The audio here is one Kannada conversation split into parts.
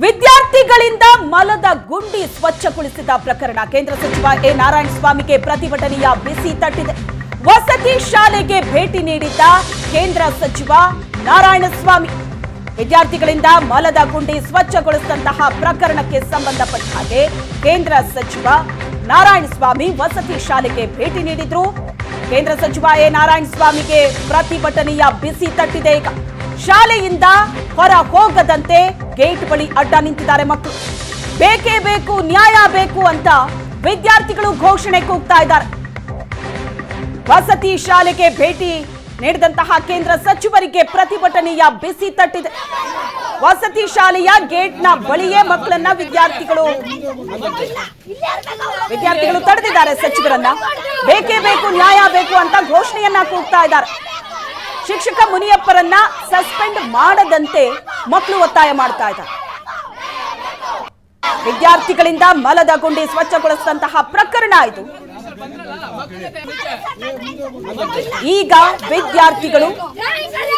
ವಿದ್ಯಾರ್ಥಿಗಳಿಂದ ಮಲದ ಗುಂಡಿ ಸ್ವಚ್ಛಗೊಳಿಸಿದ ಪ್ರಕರಣ. ಕೇಂದ್ರ ಸಚಿವ ಎ. ನಾರಾಯಣಸ್ವಾಮಿಗೆ ಪ್ರತಿಭಟನೆಯ ಬಿಸಿ ತಟ್ಟಿದೆ. ವಸತಿ ಶಾಲೆಗೆ ಭೇಟಿ ನೀಡಿದ್ದ ಕೇಂದ್ರ ಸಚಿವ ನಾರಾಯಣಸ್ವಾಮಿ. ವಿದ್ಯಾರ್ಥಿಗಳಿಂದ ಮಲದ ಗುಂಡಿ ಸ್ವಚ್ಛಗೊಳಿಸಿದಂತಹ ಪ್ರಕರಣಕ್ಕೆ ಸಂಬಂಧಪಟ್ಟ ಹಾಗೆ ಕೇಂದ್ರ ಸಚಿವ ನಾರಾಯಣಸ್ವಾಮಿ ವಸತಿ ಶಾಲೆಗೆ ಭೇಟಿ ನೀಡಿದ್ರು. ಕೇಂದ್ರ ಸಚಿವ ಎ. ನಾರಾಯಣಸ್ವಾಮಿಗೆ ಪ್ರತಿಭಟನೆಯ ಬಿಸಿ ತಟ್ಟಿದೆ ಈಗ. ಶಾಲೆಯಿಂದ ಹೊರ ಹೋಗದಂತೆ ಗೇಟ್ ಬಳಿ ಅಡ್ಡ ನಿಂತಿದ್ದಾರೆ ಮಕ್ಕಳು. ಬೇಕೇ ಬೇಕು, ನ್ಯಾಯ ಬೇಕು ಅಂತ ವಿದ್ಯಾರ್ಥಿಗಳು ಘೋಷಣೆ ಕೂಗ್ತಾ ಇದ್ದಾರೆ. ವಸತಿ ಶಾಲೆಗೆ ಭೇಟಿ ನೀಡಿದಂತಹ ಕೇಂದ್ರ ಸಚಿವರಿಗೆ ಪ್ರತಿಭಟನೆಯ ಬಿಸಿ ತಟ್ಟಿದೆ. ವಸತಿ ಶಾಲೆಯ ಗೇಟ್ನ ಬಳಿಯೇ ಮಕ್ಕಳನ್ನ ವಿದ್ಯಾರ್ಥಿಗಳು ವಿದ್ಯಾರ್ಥಿಗಳು ತಡೆದಿದ್ದಾರೆ ಸಚಿವರನ್ನ. ಬೇಕೇ ಬೇಕು, ನ್ಯಾಯ ಬೇಕು ಅಂತ ಘೋಷಣೆಯನ್ನ ಕೂಗ್ತಾ ಇದ್ದಾರೆ. ಶಿಕ್ಷಕ ಮುನಿಯಪ್ಪರನ್ನ ಸಸ್ಪೆಂಡ್ ಮಾಡದಂತೆ ಮಕ್ಕಳು ಒತ್ತಾಯ ಮಾಡ್ತಾ ಇದ್ದಾರೆ. ವಿದ್ಯಾರ್ಥಿಗಳಿಂದ ಮಲದ ಗುಂಡಿ ಸ್ವಚ್ಛಗೊಳಿಸಿದಂತಹ ಪ್ರಕರಣ ಇದು. ಈಗ ವಿದ್ಯಾರ್ಥಿಗಳು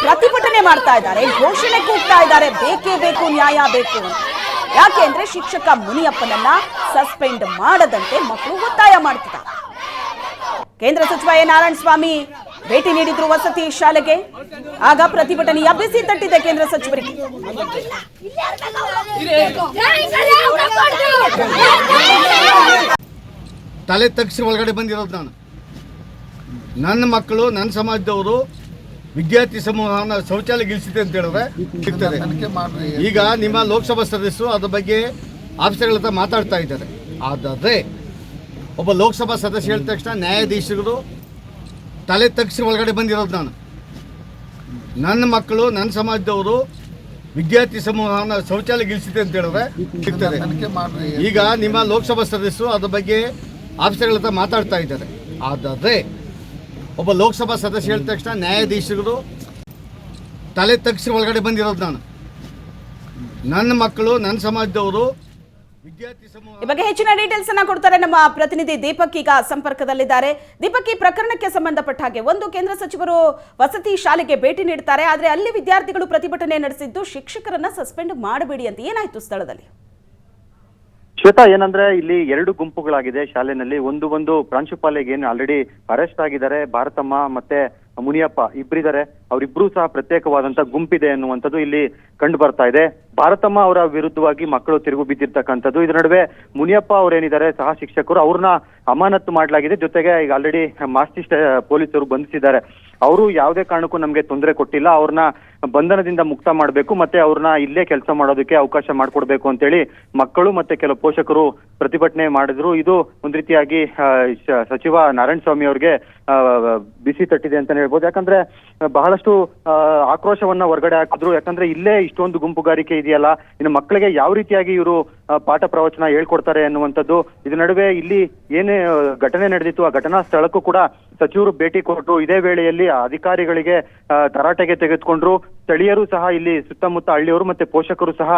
ಪ್ರತಿಭಟನೆ ಮಾಡ್ತಾ ಇದ್ದಾರೆ, ಘೋಷಣೆ ಕೂಗ್ತಾ ಇದ್ದಾರೆ, ಬೇಕೇ ಬೇಕು, ನ್ಯಾಯ ಬೇಕು. ಯಾಕೆ ಅಂದ್ರೆ ಶಿಕ್ಷಕ ಮುನಿಯಪ್ಪನನ್ನ ಸಸ್ಪೆಂಡ್ ಮಾಡದಂತೆ ಮಕ್ಕಳು ಒತ್ತಾಯ ಮಾಡ್ತಿದ್ದಾರೆ. ಕೇಂದ್ರ ಸಚಿವ ಎ. ನಾರಾಯಣಸ್ವಾಮಿ ಭೇಟಿ ನೀಡಿದ್ರು ವಸತಿ ಶಾಲೆಗೆ. ಆಗ ಪ್ರತಿಭಟನೆಯ ಬಿಸಿ ತಟ್ಟಿದೆ ಕೇಂದ್ರ ಸಚಿವರಿಗೆ. ತಲೆ ತಗ್ಸಿ ಒಳಗಡೆ ಬಂದಿರೋದು ನಾನು. ನನ್ನ ಮಕ್ಕಳು, ನನ್ನ ಸಮಾಜದವರು ವಿದ್ಯಾರ್ಥಿ ಸಮೂಹವನ್ನು ಶೌಚಾಲಯ ಗಿಳಿಸಿದೆ ಅಂತ ಹೇಳಿದ್ರೆ ಸಿಗ್ತದೆ. ಈಗ ನಿಮ್ಮ ಲೋಕಸಭಾ ಸದಸ್ಯರು ಅದ್ರ ಬಗ್ಗೆ ಆಫೀಸರ್ಗಳ ಹತ್ರ ಮಾತಾಡ್ತಾ ಇದ್ದಾರೆ. ಆದರೆ, ಒಬ್ಬ ಲೋಕಸಭಾ ಸದಸ್ಯ ಹೇಳಿದ ತಕ್ಷಣ ನ್ಯಾಯಾಧೀಶರು ತಲೆ ತಗ್ಸಿ ಒಳಗಡೆ ಬಂದಿರೋದು ನಾನು. ನನ್ನ ಮಕ್ಕಳು, ನನ್ನ ಸಮಾಜದವರು ವಿದ್ಯಾರ್ಥಿ ಸಮೂಹವನ್ನು ಶೌಚಾಲಯ ಗಿಳಿಸಿದೆ ಅಂತ ಹೇಳಿದ್ರೆ ಸಿಗ್ತದೆ. ಈಗ ನಿಮ್ಮ ಲೋಕಸಭಾ ಸದಸ್ಯರು ಅದ್ರ ಬಗ್ಗೆ ಆಫೀಸರ್ಗಳ ಹತ್ರ ಮಾತಾಡ್ತಾ ಇದ್ದಾರೆ. ಆದರೆ ಒಬ್ಬ ಲೋಕಸಭಾ ಸದಸ್ಯ ಹೇಳಿದ ತಕ್ಷಣ ನ್ಯಾಯಾಧೀಶರು ತಲೆ ತಗ್ಸಿ ಒಳಗಡೆ ಬಂದಿರೋದು ನಾನು. ನನ್ನ ಮಕ್ಕಳು, ನನ್ನ ಸಮಾಜದವರು ಈ ಬಗ್ಗೆ ಹೆಚ್ಚಿನ ಡೀಟೇಲ್ಸ್ ಅನ್ನ ಕೊಡ್ತಾರೆ ನಮ್ಮ ಪ್ರತಿನಿಧಿ ದೀಪಕ್ ಈಗ ಸಂಪರ್ಕದಲ್ಲಿದ್ದಾರೆ. ದೀಪಕ್ ಈ ಪ್ರಕರಣಕ್ಕೆ ಸಂಬಂಧಪಟ್ಟ ಹಾಗೆ ಒಂದು ಕೇಂದ್ರ ಸಚಿವರು ವಸತಿ ಶಾಲೆಗೆ ಭೇಟಿ ನೀಡ್ತಾರೆ. ಆದ್ರೆ ಅಲ್ಲಿ ವಿದ್ಯಾರ್ಥಿಗಳು ಪ್ರತಿಭಟನೆ ನಡೆಸಿದ್ದು ಶಿಕ್ಷಕರನ್ನ ಸಸ್ಪೆಂಡ್ ಮಾಡಬೇಡಿ ಅಂತ ಏನಾಯ್ತು ಸ್ಥಳದಲ್ಲಿ? ಶ್ವೇತಾ ಏನಂದ್ರೆ ಇಲ್ಲಿ ಎರಡು ಗುಂಪುಗಳಾಗಿದೆ ಶಾಲೆನಲ್ಲಿ ಒಂದು ಒಂದು ಪ್ರಾಂಶುಪಾಲಿಗೆ ಏನು ಆಲ್ರೆಡಿ ಅರೆಸ್ಟ್ ಆಗಿದ್ದಾರೆ. ಭಾರತಮ್ಮ ಮತ್ತೆ ಮುನಿಯಪ್ಪ ಇಬ್ಬರಿದ್ದಾರೆ ಅವರಿಬ್ರು ಸಹ ಪ್ರತ್ಯೇಕವಾದಂತ ಗುಂಪಿದೆ ಅನ್ನುವಂಥದ್ದು ಇಲ್ಲಿ ಕಂಡು ಬರ್ತಾ ಇದೆ. ಭಾರತಮ್ಮ ಅವರ ವಿರುದ್ಧವಾಗಿ ಮಕ್ಕಳು ತಿರುಗು ಬಿದ್ದಿರ್ತಕ್ಕಂಥದ್ದು. ಇದ್ರ ನಡುವೆ ಮುನಿಯಪ್ಪ ಅವರೇನಿದ್ದಾರೆ ಸಹ ಶಿಕ್ಷಕರು, ಅವ್ರನ್ನ ಅಮಾನತ್ತು ಮಾಡಲಾಗಿದೆ. ಜೊತೆಗೆ ಈಗ ಆಲ್ರೆಡಿ ಮಾಸ್ಟಿಸ್ಟ್ ಪೊಲೀಸರು ಬಂಧಿಸಿದ್ದಾರೆ. ಅವರು ಯಾವುದೇ ಕಾರಣಕ್ಕೂ ನಮಗೆ ತೊಂದರೆ ಕೊಟ್ಟಿಲ್ಲ. ಅವ್ರನ್ನ ಬಂಧನದಿಂದ ಮುಕ್ತ ಮಾಡಬೇಕು, ಮತ್ತೆ ಅವ್ರನ್ನ ಇಲ್ಲೇ ಕೆಲಸ ಮಾಡೋದಕ್ಕೆ ಅವಕಾಶ ಮಾಡಿಕೊಡ್ಬೇಕು ಅಂತೇಳಿ ಮಕ್ಕಳು ಮತ್ತೆ ಕೆಲವು ಪೋಷಕರು ಪ್ರತಿಭಟನೆ ಮಾಡಿದ್ರು. ಇದು ಒಂದ್ ರೀತಿಯಾಗಿ ಸಚಿವ ನಾರಾಯಣ ಸ್ವಾಮಿ ಅವರಿಗೆ ಬಿಸಿ ತಟ್ಟಿದೆ ಅಂತಾನೆ ಹೇಳ್ಬೋದು. ಯಾಕಂದ್ರೆ, ಬಹಳಷ್ಟು ಆಕ್ರೋಶವನ್ನ ಹೊರಗಡೆ ಹಾಕಿದ್ರು. ಯಾಕಂದ್ರೆ ಇಲ್ಲೇ ಇಷ್ಟೊಂದು ಗುಂಪುಗಾರಿಕೆ ಇದೆಯಲ್ಲ, ಇನ್ನು ಮಕ್ಕಳಿಗೆ ಯಾವ ರೀತಿಯಾಗಿ ಇವರು ಪಾಠ ಪ್ರವಚನ ಹೇಳ್ಕೊಡ್ತಾರೆ ಅನ್ನುವಂಥದ್ದು, ಇದ್ರ ನಡುವೆ ಇಲ್ಲಿ ಏನೇ ಘಟನೆ ನಡೆದಿತ್ತು, ಆ ಘಟನಾ ಸ್ಥಳಕ್ಕೂ ಕೂಡ ಸಚಿವರು ಭೇಟಿ ಕೊಟ್ಟರು ಇದೇ ವೇಳೆಯಲ್ಲಿ ಅಧಿಕಾರಿಗಳಿಗೆ ತರಾಟೆಗೆ ತೆಗೆದುಕೊಂಡ್ರು. ಸ್ಥಳೀಯರು ಸಹ ಇಲ್ಲಿ ಸುತ್ತಮುತ್ತ ಹಳ್ಳಿಯವರು ಮತ್ತೆ ಪೋಷಕರು ಸಹ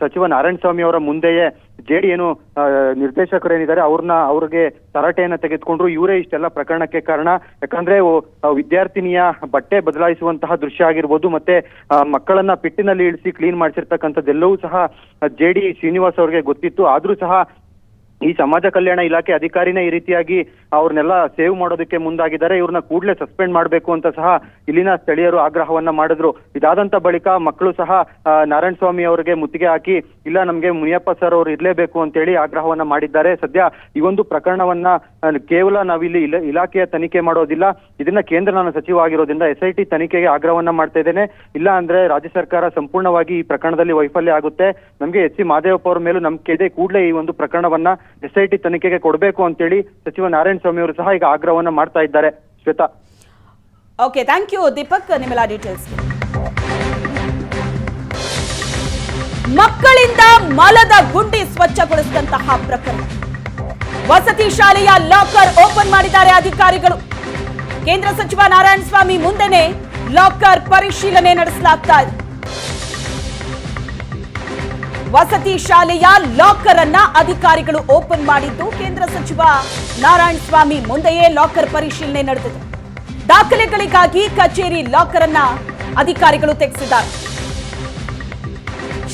ಸಚಿವ ನಾರಾಯಣ ಸ್ವಾಮಿ ಅವರ ಮುಂದೆಯೇ ಜೆಡಿ ಏನು ನಿರ್ದೇಶಕರು ಏನಿದ್ದಾರೆ ಅವ್ರನ್ನ, ಅವ್ರಿಗೆ ತರಾಟೆಯನ್ನ ತೆಗೆದುಕೊಂಡ್ರು. ಇವರೇ ಇಷ್ಟೆಲ್ಲ ಪ್ರಕರಣಕ್ಕೆ ಕಾರಣ. ಯಾಕಂದ್ರೆ ವಿದ್ಯಾರ್ಥಿನಿಯ ಬಟ್ಟೆ ಬದಲಾಯಿಸುವಂತಹ ದೃಶ್ಯ ಆಗಿರ್ಬೋದು, ಮತ್ತೆ ಮಕ್ಕಳನ್ನ ಪಿಟ್ಟಿನಲ್ಲಿ ಇಳಿಸಿ ಕ್ಲೀನ್ ಮಾಡಿಸಿರ್ತಕ್ಕಂಥದ್ದೆಲ್ಲವೂ ಸಹ ಜೆ ಡಿ ಶ್ರೀನಿವಾಸ್ ಅವ್ರಿಗೆ ಗೊತ್ತಿತ್ತು. ಆದ್ರೂ ಸಹ ಈ ಸಮಾಜ ಕಲ್ಯಾಣ ಇಲಾಖೆ ಅಧಿಕಾರಿನೇ ಈ ರೀತಿಯಾಗಿ ಅವ್ರನ್ನೆಲ್ಲ ಸೇವ್ ಮಾಡೋದಕ್ಕೆ ಮುಂದಾಗಿದ್ದಾರೆ. ಇವ್ರನ್ನ ಕೂಡಲೇ ಸಸ್ಪೆಂಡ್ ಮಾಡಬೇಕು ಅಂತ ಸಹ ಇಲ್ಲಿನ ಸ್ಥಳೀಯರು ಆಗ್ರಹವನ್ನ ಮಾಡಿದ್ರು. ಇದಾದಂತ ಬಳಿಕ ಮಕ್ಕಳು ಸಹ ನಾರಾಯಣ ಸ್ವಾಮಿ ಅವರಿಗೆ ಮುತ್ತಿಗೆ ಹಾಕಿ, ಇಲ್ಲ ನಮ್ಗೆ ಮುನಿಯಪ್ಪ ಸರ್ ಅವರು ಇರ್ಲೇಬೇಕು ಅಂತೇಳಿ ಆಗ್ರಹವನ್ನ ಮಾಡಿದ್ದಾರೆ. ಸದ್ಯ ಈ ಒಂದು ಪ್ರಕರಣವನ್ನ ಕೇವಲ ನಾವಿಲ್ಲಿ ಇಲ- ಇಲಾಖೆಯ ತನಿಖೆ ಮಾಡೋದಿಲ್ಲ. ಇದನ್ನ ಕೇಂದ್ರ ನಾನು ಸಚಿವ ಆಗಿರೋದ್ರಿಂದ ಎಸ್ ಐ ಟಿ ತನಿಖೆಗೆ ಆಗ್ರಹವನ್ನ ಮಾಡ್ತಾ ಇದ್ದೇನೆ. ಇಲ್ಲ ಅಂದ್ರೆ ರಾಜ್ಯ ಸರ್ಕಾರ ಸಂಪೂರ್ಣವಾಗಿ ಈ ಪ್ರಕರಣದಲ್ಲಿ ವೈಫಲ್ಯ ಆಗುತ್ತೆ. ನಮ್ಗೆ ಎಚ್ ಸಿ ಮಾದೇವಪ್ಪ ಅವರ ಮೇಲೂ ನಂಬಿಕೆ ಇದೆ. ಕೂಡಲೇ ಈ ಒಂದು ಪ್ರಕರಣವನ್ನ ಎಸ್ ಐ ಟಿ ತನಿಖೆಗೆ ಕೊಡಬೇಕು ಅಂತೇಳಿ ಸಚಿವ ನಾರಾಯಣ ಸ್ವಾಮಿ ಅವರು ಸಹ ಈಗ ಆಗ್ರಹವನ್ನ ಮಾಡ್ತಾ ಇದ್ದಾರೆ. Shweta. Okay thank you Deepak. ನಿಮ್ಮೆಲ್ಲ ಡೀಟೇಲ್ಸ್ ಮಕ್ಕಳಿಂದ ಮಲದ ಗುಂಡಿ ಸ್ವಚ್ಛಗೊಳಿಸಿದಂತಹ ಪ್ರಕರಣ. ವಸತಿ ಶಾಲೆಯ ಲಾಕರ್ ಓಪನ್ ಮಾಡಿದ್ದಾರೆ ಅಧಿಕಾರಿಗಳು. ಕೇಂದ್ರ ಸಚಿವ ನಾರಾಯಣ ಸ್ವಾಮಿ ಮುಂದೆನೆ ಲಾಕರ್ ಪರಿಶೀಲನೆ ನಡೆಸಲಾಗ್ತಾ ಇದೆ. ವಸತಿ ಶಾಲೆಯ ಲಾಕರ್ ಅನ್ನ ಅಧಿಕಾರಿಗಳು ಓಪನ್ ಮಾಡಿದ್ದು ಕೇಂದ್ರ ಸಚಿವ ನಾರಾಯಣ ಸ್ವಾಮಿ ಮುಂದೆಯೇ ಲಾಕರ್ ಪರಿಶೀಲನೆ ನಡೆದಿದೆ. ದಾಖಲೆಗಳಿಗಾಗಿ ಕಚೇರಿ ಲಾಕರ್ ಅನ್ನ ಅಧಿಕಾರಿಗಳು ತೆಗೆಸಿದ್ದಾರೆ.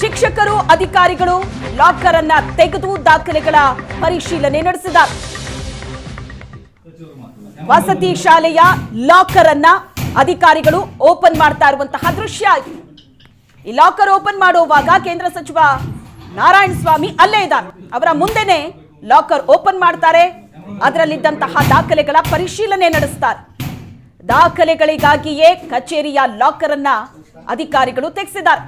ಶಿಕ್ಷಕರು, ಅಧಿಕಾರಿಗಳು ಲಾಕರ್ ಅನ್ನ ತೆಗೆದು ದಾಖಲೆಗಳ ಪರಿಶೀಲನೆ ನಡೆಸಿದ್ದಾರೆ. ವಸತಿ ಶಾಲೆಯ ಲಾಕರ್ ಅನ್ನ ಅಧಿಕಾರಿಗಳು ಓಪನ್ ಮಾಡ್ತಾ ಇರುವಂತಹ ದೃಶ್ಯ. ಈ ಲಾಕರ್ ಓಪನ್ ಮಾಡುವಾಗ ಕೇಂದ್ರ ಸಚಿವ ನಾರಾಯಣ ಸ್ವಾಮಿ ಅಲ್ಲೇ ಇದ್ದಾರೆ. ಅವರ ಮುಂದೆನೆ ಲಾಕರ್ ಓಪನ್ ಮಾಡ್ತಾರೆ. ಅದರಲ್ಲಿದ್ದಂತಹ ದಾಖಲೆಗಳ ಪರಿಶೀಲನೆ ನಡೆಸ್ತಾರೆ. ದಾಖಲೆಗಳಿಗಾಗಿಯೇ ಕಚೇರಿಯ ಲಾಕರ್ ಅನ್ನ ಅಧಿಕಾರಿಗಳು ತೆಗೆಸಿದ್ದಾರೆ.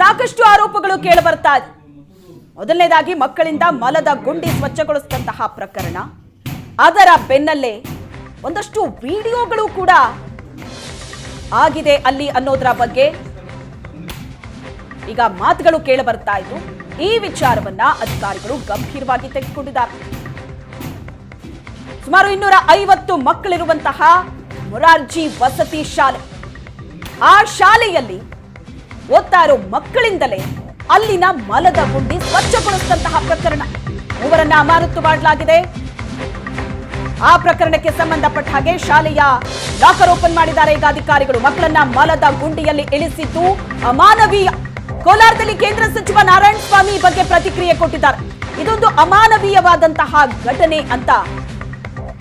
ಸಾಕಷ್ಟು ಆರೋಪಗಳು ಕೇಳಿ ಬರ್ತಾ ಇದೆ. ಮೊದಲನೇದಾಗಿ ಮಕ್ಕಳಿಂದ ಮಲದ ಗುಂಡಿ ಸ್ವಚ್ಛಗೊಳಿಸಿದಂತಹ ಪ್ರಕರಣ. ಅದರ ಬೆನ್ನಲ್ಲೇ ಒಂದಷ್ಟು ವಿಡಿಯೋಗಳು ಕೂಡ ಆಗಿದೆ ಅಲ್ಲಿ ಅನ್ನೋದರ ಬಗ್ಗೆ. ಈಗ ಮಾತುಗಳು ಕೇಳಿ ಬರ್ತಾ ಇದ್ದು, ಈ ವಿಚಾರವನ್ನ ಅಧಿಕಾರಿಗಳು ಗಂಭೀರವಾಗಿ ತೆಗೆದುಕೊಂಡಿದ್ದಾರೆ. ಸುಮಾರು ಇನ್ನೂರ ಐವತ್ತು ಮಕ್ಕಳಿರುವಂತಹ ಮೊರಾರ್ಜಿ ವಸತಿ ಶಾಲೆ. ಆ ಶಾಲೆಯಲ್ಲಿ ಓದ್ತಾ ಮಕ್ಕಳಿಂದಲೇ ಅಲ್ಲಿನ ಮಲದ ಗುಂಡಿ ಸ್ವಚ್ಛಗೊಳಿಸಿದಂತಹ ಪ್ರಕರಣ. ಮೂವರನ್ನ ಅಮಾನತು ಮಾಡಲಾಗಿದೆ. ಆ ಪ್ರಕರಣಕ್ಕೆ ಸಂಬಂಧಪಟ್ಟ ಹಾಗೆ ಶಾಲೆಯ ಲಾಕರ್ ಓಪನ್ ಮಾಡಿದ್ದಾರೆ. ಈಗ ಅಧಿಕಾರಿಗಳು ಮಕ್ಕಳನ್ನ ಮಲದ ಗುಂಡಿಯಲ್ಲಿ ಇಳಿಸಿದ್ದು ಅಮಾನವೀಯ ಕೋಲಾರದಲ್ಲಿ ಕೇಂದ್ರ ಸಚಿವ ನಾರಾಯಣ ಸ್ವಾಮಿ ಬಗ್ಗೆ ಪ್ರತಿಕ್ರಿಯೆ ಕೊಟ್ಟಿದ್ದಾರೆ. ಇದೊಂದು ಅಮಾನವೀಯವಾದಂತಹ ಘಟನೆ ಅಂತ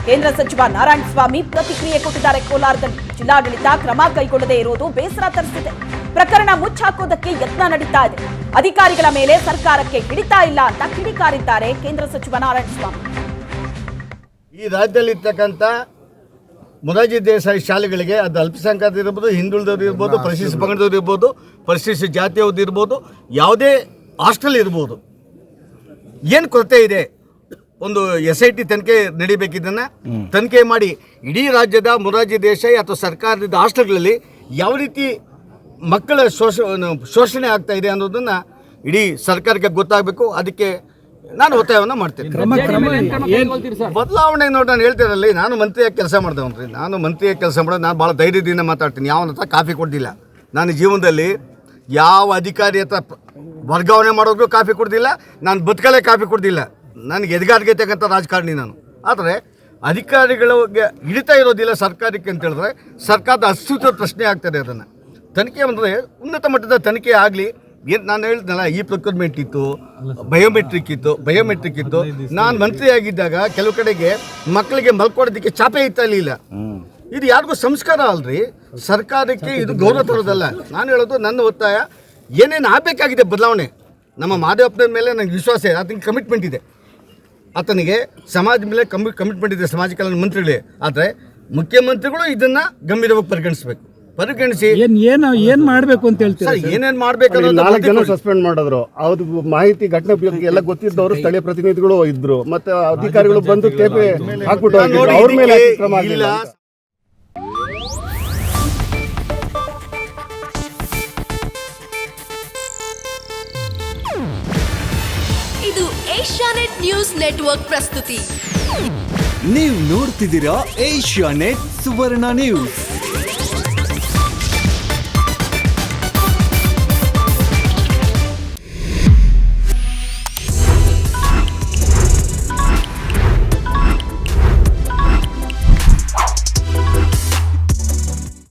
ಕೇಂದ್ರ ಸಚಿವ ನಾರಾಯಣ ಸ್ವಾಮಿ ಪ್ರತಿಕ್ರಿಯೆ ಕೊಟ್ಟಿದ್ದಾರೆ. ಕೋಲಾರದಲ್ಲಿ ಜಿಲ್ಲಾಡಳಿತ ಕ್ರಮ ಕೈಗೊಳ್ಳದೇ ಇರುವುದು ಬೇಸರ ತರಿಸಿದೆ. ಪ್ರಕರಣ ಮುಚ್ಚಾಕೋದಕ್ಕೆ ಯತ್ನ ನಡೀತಾ ಇದೆ. ಅಧಿಕಾರಿಗಳ ಮೇಲೆ ಸರ್ಕಾರಕ್ಕೆ ಹಿಡಿತಾ ಇಲ್ಲ ಅಂತ ಕಿಡಿಕಾರಿದ್ದಾರೆ ಕೇಂದ್ರ ಸಚಿವ ನಾರಾಯಣ ಸ್ವಾಮಿ. ಈ ರಾಜ್ಯದಲ್ಲಿ ಮೊರಾರ್ಜಿ ದೇಸಾಯಿ ಶಾಲೆಗಳಿಗೆ ಅದು ಅಲ್ಪಸಂಖ್ಯಾತರು ಇರ್ಬೋದು ಹಿಂದುಳಿದವ್ರು ಇರ್ಬೋದು ಪರಿಶಿಷ್ಟ ಪಂಗಡದವ್ರು ಇರ್ಬೋದು ಪರಿಶಿಷ್ಟ ಜಾತಿಯವ್ರದ್ದು ಇರ್ಬೋದು ಯಾವುದೇ ಹಾಸ್ಟೆಲ್ ಇರ್ಬೋದು. ಏನು ಕೊರತೆ ಇದೆ? ಒಂದು ಎಸ್ ಐ ಟಿ ತನಿಖೆ ನಡಿಬೇಕಿದ್ದನ್ನು ತನಿಖೆ ಮಾಡಿ ಇಡೀ ರಾಜ್ಯದ ಮೊರಾರ್ಜಿ ದೇಸಾಯಿ ಅಥವಾ ಸರ್ಕಾರದ ಹಾಸ್ಟೆಲ್ಗಳಲ್ಲಿ ಯಾವ ರೀತಿ ಮಕ್ಕಳ ಶೋಷ ಶೋಷಣೆ ಆಗ್ತಾ ಇದೆ ಅನ್ನೋದನ್ನು ಇಡೀ ಸರ್ಕಾರಕ್ಕೆ ಗೊತ್ತಾಗಬೇಕು. ಅದಕ್ಕೆ ನಾನು ಒತ್ತಾಯವನ್ನು ಮಾಡ್ತೀನಿ. ಬದಲಾವಣೆ ನೋಡಿ ನಾನು ಹೇಳ್ತಿರಲ್ಲ ನಾನು ಮಂತ್ರಿಯಾಗಿ ಕೆಲಸ ಮಾಡಿದವನ್ರಿ. ನಾನು ಮಂತ್ರಿಯಾಗಿ ಕೆಲಸ ಮಾಡೋದು ನಾನು ಭಾಳ ಧೈರ್ಯದಿಂದ ಮಾತಾಡ್ತೀನಿ. ಯಾವನ ಹತ್ರ ಕಾಫಿ ಕೊಡ್ದಿಲ್ಲ. ನಾನು ಜೀವನದಲ್ಲಿ ಯಾವ ಅಧಿಕಾರಿ ಹತ್ರ ವರ್ಗಾವಣೆ ಮಾಡೋದು ಕಾಫಿ ಕೊಡ್ದಿಲ್ಲ ನಾನು ಬದುಕಲೇ ಕಾಫಿ ಕೊಡ್ದಿಲ್ಲ. ನನಗೆ ಎದಗಾರಿಗೆ ತಕ್ಕಂಥ ರಾಜಕಾರಣಿ ನಾನು. ಆದರೆ ಅಧಿಕಾರಿಗಳಿಗೆ ಹಿಡಿತಾ ಇರೋದಿಲ್ಲ ಸರ್ಕಾರಕ್ಕೆ ಅಂತ ಹೇಳಿದ್ರೆ ಸರ್ಕಾರದ ಅಸ್ತಿತ್ವದ ಪ್ರಶ್ನೆ ಆಗ್ತದೆ ಅದನ್ನು. ತನಿಖೆ ಅಂದರೆ ಉನ್ನತ ಮಟ್ಟದ ತನಿಖೆ ಆಗಲಿ ಏನು ನಾನು ಹೇಳಿದ್ನಲ್ಲ ಈ ಪ್ರೊಕ್ಯೂರ್ಮೆಂಟ್ ಇತ್ತು ಬಯೋಮೆಟ್ರಿಕ್ ಇತ್ತು ಬಯೋಮೆಟ್ರಿಕ್ ಇತ್ತು. ನಾನು ಮಂತ್ರಿ ಆಗಿದ್ದಾಗ ಕೆಲವು ಕಡೆಗೆ ಮಕ್ಕಳಿಗೆ ಮಲ್ಕೊಡೋದಕ್ಕೆ ಚಾಪೆ ಇತ್ತ ಇಲ್ಲ ಇದು ಯಾರಿಗೂ ಸಂಸ್ಕಾರ ಅಲ್ರಿ? ಸರ್ಕಾರಕ್ಕೆ ಇದು ಗೌರವ ತರೋದಲ್ಲ. ನಾನು ಹೇಳೋದು ನನ್ನ ಒತ್ತಾಯ ಏನೇನು ಆಗಬೇಕಾಗಿದೆ ಬದಲಾವಣೆ? ನಮ್ಮ ಮಾದೇವಪ್ಪನ ಮೇಲೆ ನನಗೆ ವಿಶ್ವಾಸ ಇದೆ. ಆತನಿಗೆ ಕಮಿಟ್ಮೆಂಟ್ ಇದೆ. ಆತನಿಗೆ ಸಮಾಜ ಮೇಲೆ ಕಮ್ಮಿ ಕಮಿಟ್ಮೆಂಟ್ ಇದೆ ಸಮಾಜ ಕಲ್ಯಾಣ ಮಂತ್ರಿಗಳೇ ಆದರೆ ಮುಖ್ಯಮಂತ್ರಿಗಳು ಇದನ್ನು ಗಂಭೀರವಾಗಿ ಪರಿಗಣಿಸಬೇಕು. ಪರಿಗಣಿಸಿ. ಏನ್ ಏನು ಏನ್ ಮಾಡ್ಬೇಕು ಅಂತ ಹೇಳ್ತೀರಾ ಸರ್ ಏನೇನು ಮಾಡಬೇಕು ನಾಲ್ಕು ಜನ ಸಸ್ಪೆಂಡ್ ಮಾಡಿದ್ರು. ಅವ್ರ ಮಾಹಿತಿ ಘಟನೆ ಬಗ್ಗೆ ಎಲ್ಲ ಗೊತ್ತಿದ್ದವರು ಸ್ಥಳೀಯ ಪ್ರತಿನಿಧಿಗಳು ಇದ್ರು. ಮತ್ತೆ ಅಧಿಕಾರಿಗಳು ಬಂದು ತೇಪೆ ಹಾಕ್ಬಿಟ್ಟು ಹೋಗಿದ್ರು. ಅವ್ರ ಮೇಲೆ ಯಾಕೆ ಕ್ರಮ ಇಲ್ಲ. ಆಗಿಲ್ಲ ಅಂತ. ಇದು ಏಷ್ಯಾನೆಟ್ ನ್ಯೂಸ್ ನೆಟ್ವರ್ಕ್ ಪ್ರಸ್ತುತಿ. ನೀವು ನೋಡ್ತಿದ್ದೀರಾ ಏಷ್ಯಾ ನೆಟ್ ಸುವರ್ಣ ನ್ಯೂಸ್.